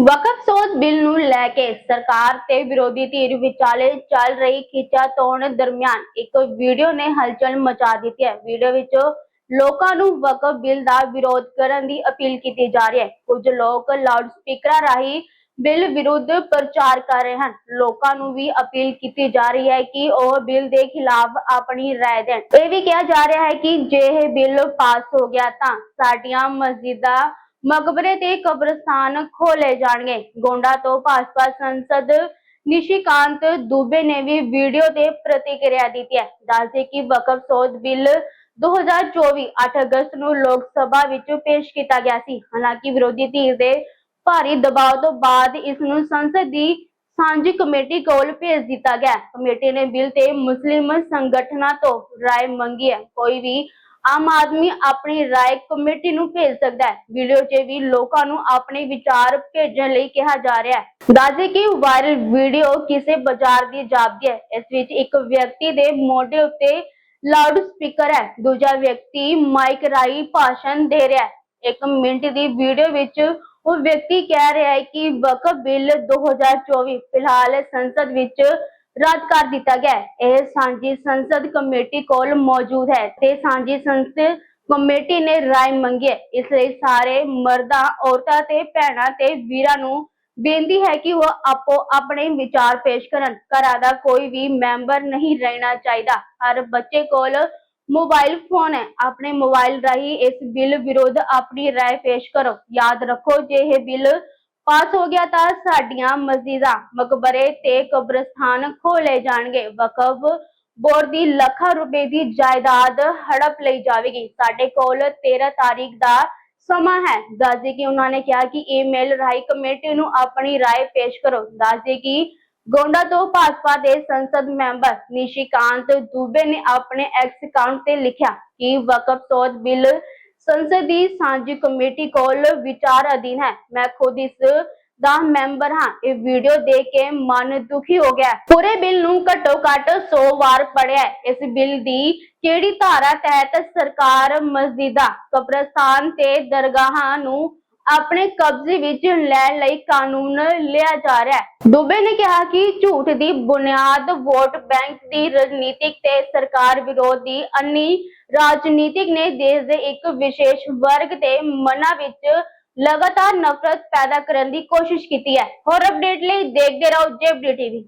ਵਕਫ ਸੋਧ ਬਿੱਲ ਨੂੰ ਲੈ ਕੇ ਸਰਕਾਰ ਤੇ ਵਿਰੋਧੀ ਧਿਰ ਵਿਚਾਲੇ ਚੱਲ ਰਹੀ ਖਿੱਚਾਤੋਣ ਦਰਮਿਆਨ ਇੱਕ ਵੀਡੀਓ ਨੇ ਹਲਚਲ ਮਚਾ ਦਿੱਤੀ ਹੈ ਵੀਡੀਓ ਵਿੱਚ ਲੋਕਾਂ ਨੂੰ ਵਕਫ ਬਿੱਲ ਦਾ ਵਿਰੋਧ ਕਰਨ ਦੀ ਅਪੀਲ ਕੀਤੀ ਜਾ ਰਹੀ ਹੈ ਕੁਝ ਲੋਕ ਲਾਊਡ ਸਪੀਕਰਾਂ ਰਾਹੀਂ ਬਿੱਲ ਵਿਰੁੱਧ ਪ੍ਰਚਾਰ ਕਰ ਰਹੇ ਹਨ ਲੋਕਾਂ ਨੂੰ ਵੀ ਅਪੀਲ ਕੀਤੀ ਜਾ ਰਹੀ ਹੈ ਕਿ ਉਹ ਬਿੱਲ ਦੇ ਖਿਲਾਫ ਆਪਣੀ رائے ਦੇਣ ਇਹ ਵੀ ਕਿਹਾ ਜਾ ਰਿਹਾ ਹੈ ਕਿ ਜੇ ਇਹ ਬਿੱਲ ਪਾਸ ਹੋ ਗਿਆ ਤਾਂ ਸਾਡੀਆਂ ਮਸਜਿਦਾਂ ਮਕਬਰੇ ਤੇ ਕਬਰਸਤਾਨ ਖੋਲੇ ਜਾਣਗੇ ਗੋਂਡਾ ਤੋਂ ਭਾਜਪਾ ਸੰਸਦ ਨਿਸ਼ਿਕਾਂਤ ਦੁਬੇ ਨੇ ਵੀ ਵੀਡੀਓ ਤੇ ਪ੍ਰਤੀਕਿਰਿਆ ਦਿੱਤੀ ਹੈ ਦੱਸਦੇ ਕਿ ਵਕਫ ਸੋਧ ਬਿੱਲ 2024 8 ਅਗਸਤ ਨੂੰ ਲੋਕ ਸਭਾ ਵਿੱਚ ਪੇਸ਼ ਕੀਤਾ ਗਿਆ ਸੀ ਹਾਲਾਂਕਿ ਵਿਰੋਧੀ ਧਿਰ ਦੇ ਭਾਰੀ ਦਬਾਅ ਤੋਂ ਬਾਅਦ ਇਸ ਨੂੰ ਸੰਸਦ ਦੀ ਸਾਂਝੀ ਕਮੇਟੀ ਕੋਲ ਭੇਜ ਦਿੱਤਾ ਗਿਆ ਕਮੇਟੀ ਨੇ ਬਿੱਲ ਤੇ ਮੁਸਲਿਮ ਸੰਗਠਨਾਂ ਤੋਂ رائے ਮੰਗੀ ਹੈ ਕੋਈ ਵੀ ਆਮ ਆਦਮੀ ਆਪਣੀ رائے ਕਮੇਟੀ ਨੂੰ ਭੇਜ ਸਕਦਾ ਹੈ ਵੀਡੀਓ 'ਚ ਵੀ ਲੋਕਾਂ ਨੂੰ ਆਪਣੇ ਵਿਚਾਰ ਭੇਜਣ ਲਈ ਕਿਹਾ ਜਾ ਰਿਹਾ ਹੈ ਦੱਸਦੇ ਕਿ ਵਾਇਰਲ ਵੀਡੀਓ ਕਿਸੇ ਬਾਜ਼ਾਰ ਦੀ ਜਾਪਦੀ ਹੈ ਇਸ ਵਿੱਚ ਇੱਕ ਵਿਅਕਤੀ ਦੇ ਮੋਢੇ ਉੱਤੇ ਲਾਊਡ ਸਪੀਕਰ ਹੈ ਦੂਜਾ ਵਿਅਕਤੀ ਮਾਈਕ ਰਾਹੀਂ ਭਾਸ਼ਣ ਦੇ ਰਿਹਾ ਹੈ ਇੱਕ ਮਿੰਟ ਦੀ ਵੀਡੀਓ ਵਿੱਚ ਉਹ ਵਿਅਕਤੀ ਕਹਿ ਰਿਹਾ ਹੈ ਕਿ ਵਕਫ ਬਿੱਲ 2024 ਫਿਲਹਾਲ ਸੰਸਦ ਵਿੱਚ ਰੱਦ ਕਰ ਦਿੱਤਾ ਗਿਆ ਹੈ ਇਹ ਸਾਂਝੀ ਸੰਸਦ ਕਮੇਟੀ ਕੋਲ ਮੌਜੂਦ ਹੈ ਤੇ ਸਾਂਝੀ ਸੰਸਦ ਕਮੇਟੀ ਨੇ رائے ਮੰਗੀ ਹੈ ਇਸ ਲਈ ਸਾਰੇ ਮਰਦਾਂ ਔਰਤਾਂ ਤੇ ਭੈਣਾਂ ਤੇ ਵੀਰਾਂ ਨੂੰ ਬੇਨਤੀ ਹੈ ਕਿ ਉਹ ਆਪੋ ਆਪਣੇ ਵਿਚਾਰ ਪੇਸ਼ ਕਰਨ ਘਰਾਂ ਦਾ ਕੋਈ ਵੀ ਮੈਂਬਰ ਨਹੀਂ ਰਹਿਣਾ ਚਾਹੀਦਾ ਹਰ ਬੱਚੇ ਕੋਲ ਮੋਬਾਈਲ ਫੋਨ ਹੈ ਆਪਣੇ ਮੋਬਾਈਲ ਰਾਹੀਂ ਇਸ ਬਿੱਲ ਵਿਰੁੱਧ ਆਪਣੀ رائے ਪੇਸ਼ ਕਰੋ ਯਾਦ ਰੱਖੋ ਜੇ ਇਹ ਬਿੱਲ ਪਾਸ ਹੋ ਗਿਆ ਤਾਂ ਸਾਡੀਆਂ ਮਸਜਿਦਾਂ ਮਕਬਰੇ ਤੇ ਕਬਰਸਤਾਨ ਖੋਲੇ ਜਾਣਗੇ ਵਕਫ ਬੋਰਡ ਦੀ ਲੱਖਾਂ ਰੁਪਏ ਦੀ ਜਾਇਦਾਦ ਹੜਪ ਲਈ ਜਾਵੇਗੀ ਸਾਡੇ ਕੋਲ 13 ਤਾਰੀਖ ਦਾ ਸਮਾਂ ਹੈ ਦੱਸਦੇ ਕਿ ਉਹਨਾਂ ਨੇ ਕਿਹਾ ਕਿ ਈਮੇਲ ਰਾਹੀਂ ਕਮੇਟੀ ਨੂੰ ਆਪਣੀ رائے ਪੇਸ਼ ਕਰੋ ਦੱਸਦੇ ਕਿ ਗੋਂਡਾ ਤੋਂ ਭਾਜਪਾ ਦੇ ਸੰਸਦ ਮੈਂਬਰ ਨਿਸ਼ਿਕਾਂਤ ਦੁਬੇ ਨੇ ਆਪਣੇ ਐਕਸ ਅਕਾਊਂਟ ਤੇ ਲਿਖਿਆ ਕਿ ਵਕਫ ਸੋਧ ਬਿੱਲ ਸੰਸਦ ਦੀ ਸਾਂਝੀ ਕਮੇਟੀ ਕੋਲ ਵਿਚਾਰ ਅਧੀਨ ਹੈ। ਮੈਂ ਖੁਦ ਇਸ ਦਾ ਮੈਂਬਰ ਹਾਂ। ਇਹ ਵੀਡੀਓ ਦੇਖ ਕੇ ਮਨ ਦੁਖੀ ਹੋ ਗਿਆ ਪੂਰੇ ਬਿੱਲ ਨੂੰ ਘੱਟੋ ਘੱਟ 100 ਵਾਰ ਪੜਿਆ ਇਸ ਬਿੱਲ ਦੀ ਕਿਹੜੀ ਧਾਰਾ ਤਹਿਤ ਸਰਕਾਰ ਮਸਜਿਦਾਂ, ਕਬਰਸਤਾਨ ਤੇ ਦਰਗਾਹਾਂ ਨੂੰ ਆਪਣੇ ਕਬਜ਼ੇ ਵਿੱਚ ਲੈਣ ਲਈ ਕਾਨੂੰਨ ਲਿਆ ਜਾ ਰਿਹਾ ਹੈ। ਦੁਬੇ ਨੇ ਕਿਹਾ ਕਿ ਝੂਠ ਦੀ ਬੁਨਿਆਦ ਵੋਟ ਬੈਂਕ ਦੀ ਰਾਜਨੀਤਿਕ ਤੇ ਸਰਕਾਰ ਵਿਰੋਧ ਦੀ ਅੰਨੀ ਰਾਜਨੀਤਿਕ ਨੇ ਦੇਸ਼ ਦੇ ਇੱਕ ਵਿਸ਼ੇਸ਼ ਵਰਗ ਦੇ ਮਨਾਂ ਵਿੱਚ ਲਗਾਤਾਰ ਨਫ਼ਰਤ ਪੈਦਾ ਕਰਨ ਦੀ ਕੋਸ਼ਿਸ਼ ਕੀਤੀ ਹੈ। ਹੋਰ ਅਪਡੇਟ ਲਈ ਦੇਖਦੇ ਰਹੋ ਜੇਬਡੀ ਟੀਵੀ।